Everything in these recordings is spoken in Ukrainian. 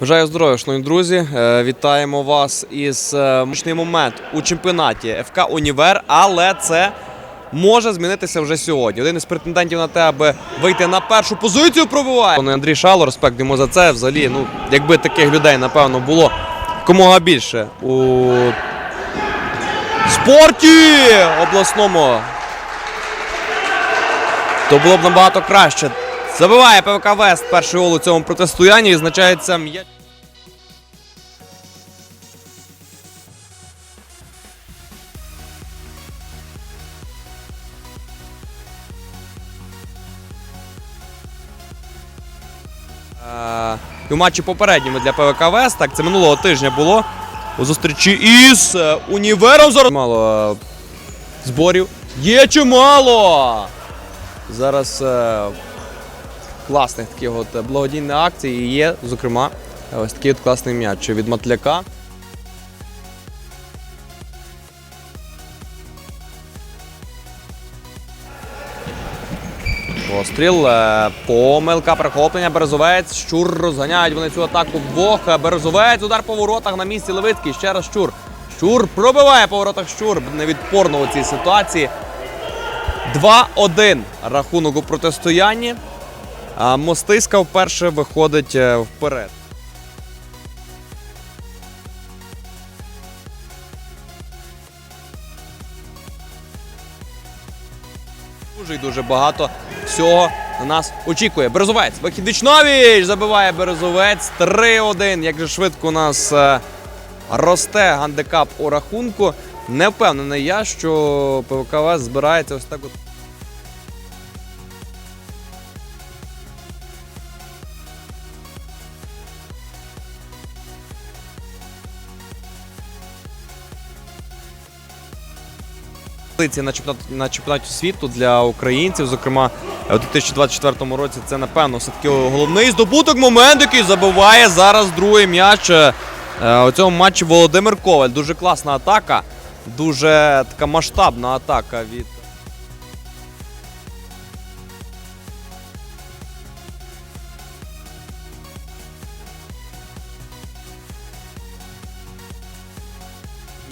Бажаю здоров'я, шановні друзі. Е, Вітаємо вас із е, мощний момент у чемпіонаті ФК Універ, але це може змінитися вже сьогодні. Один із претендентів на те, аби вийти на першу позицію, пробиває. Пане Андрій Шало, респект йому за це. Взагалі, ну, якби таких людей, напевно, було комога більше у спорті обласному, то було б набагато краще. Забиває ПВК Вест перший гол у цьому протистоянні. Відзначається м'яч. Е, У матчі попередньому для ПВК Вест, так це минулого тижня було у зустрічі із е, універом. Зараз мало е, зборів. Є чимало! Зараз класних таких от благодійних акцій і є, зокрема, ось такий от класний м'яч від Матляка. Постріл, е, помилка, перехоплення, Березовець, Щур розганяють вони цю атаку вдвох. Березовець, удар по воротах на місці Левицький. Ще раз Щур. Щур пробиває по воротах Щур. Невідпорно у цій ситуації. 2-1 рахунок у протистоянні. А Мостиська вперше виходить е, вперед. Дуже і дуже багато всього на нас очікує. Березовець. Вихід Вічновіч забиває Березовець. 3-1. Як же швидко у нас е, росте гандикап у рахунку. Не впевнений я, що ПВКВ збирається ось так от. Позиції на чемпіонаті, на чемпіонаті світу для українців. Зокрема, у 2024 році це напевно все-таки головний здобуток. Момент, який забиває зараз другий м'яч е, у цьому матчі Володимир Коваль. Дуже класна атака, дуже така масштабна атака від.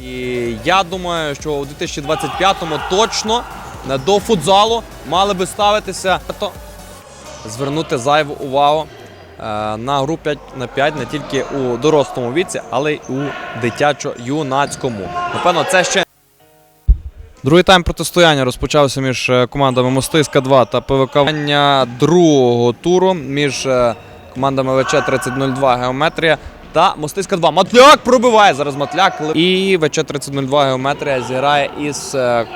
І я думаю, що у 2025-му точно до футзалу мали би ставитися звернути зайву увагу е, на гру 5 на 5 не тільки у дорослому віці, але й у дитячо-юнацькому. Напевно, це ще. Другий тайм протистояння розпочався між е, командами Мостиська 2 та ПВК другого туру між е, командами ВЧ 3002 Геометрія та Мостиська 2. Матляк пробиває зараз Матляк. І ВЧ 3002 Геометрія зіграє із е,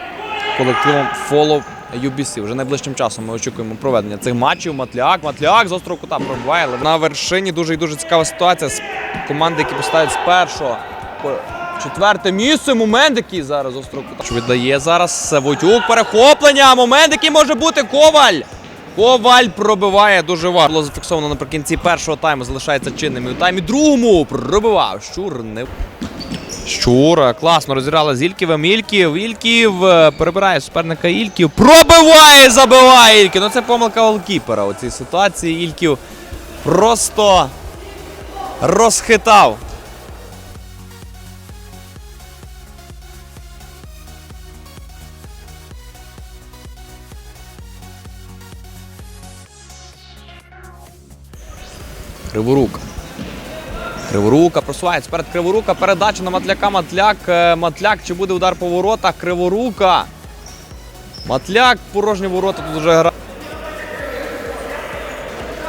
колективом Follow UBC. Вже найближчим часом ми очікуємо проведення цих матчів. Матляк, Матляк з острого кута пробиває. На вершині дуже і дуже цікава ситуація команди, які поставить з першого. Четверте місце. Момент, який зараз острого. Що Віддає зараз Войтюк. Перехоплення. Момент, який може бути Коваль. Коваль пробиває дуже важко. Було зафіксовано наприкінці першого тайму, залишається чинним. І у таймі другому пробивав. Щур не. Щур е, класно розіграли з Ільківим. Ільків. Ільків е, перебирає суперника Ільків. Пробиває, забиває Ільків. Ну це помилка голкіпера у цій ситуації. Ільків просто розхитав. Криворука. Криворука просувається перед Криворука. Передача на Матляка. Матляк. е, Матляк. Чи буде удар по воротах? Криворука. Матляк. Порожні ворота тут вже грає.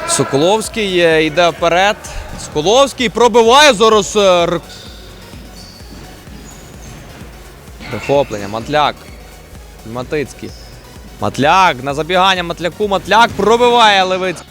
Соколовський е, йде вперед. Соколовський пробиває зараз. е, Прихоплення. Матляк. Матицький. Матляк на забігання Матляку. Матляк пробиває Левицький.